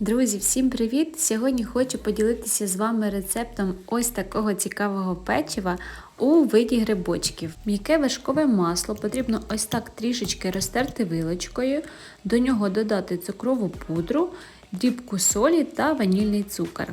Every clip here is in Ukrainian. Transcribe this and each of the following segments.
Друзі, всім привіт! Сьогодні хочу поділитися з вами рецептом ось такого цікавого печива у виді грибочків. М'яке вершкове масло потрібно ось так трішечки розтерти вилочкою, до нього додати цукрову пудру, дрібку солі та ванільний цукор.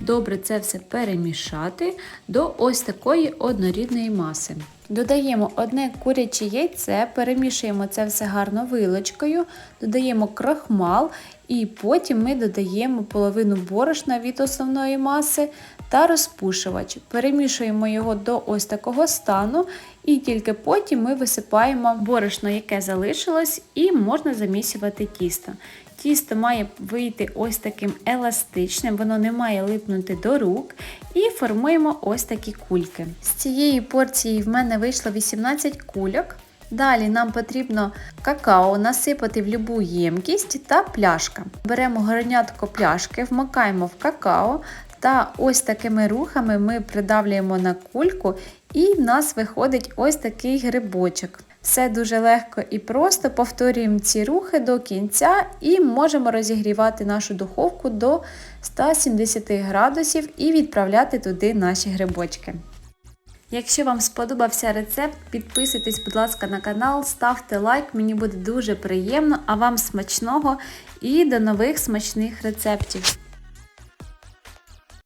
Добре це все перемішати до ось такої однорідної маси. Додаємо одне куряче яйце, перемішуємо це все гарно вилочкою, додаємо крахмал і потім ми додаємо половину борошна від основної маси та розпушувач. Перемішуємо його до ось такого стану, і тільки потім ми висипаємо борошно, яке залишилось, і можна замісювати тісто. Тісто має вийти ось таким еластичним, воно не має липнути до рук. І формуємо ось такі кульки. З цієї порції в мене вийшло 18 кульок. Далі нам потрібно какао насипати в любу ємкість та пляшка. Беремо горнятко пляшки, вмикаємо в какао та ось такими рухами ми придавлюємо на кульку, і в нас виходить ось такий грибочок. Все дуже легко і просто повторюємо ці рухи до кінця і можемо розігрівати нашу духовку до 170 градусів і відправляти туди наші грибочки. Якщо вам сподобався рецепт, підписуйтесь, будь ласка, на канал, ставте лайк, мені буде дуже приємно, а вам смачного і до нових смачних рецептів!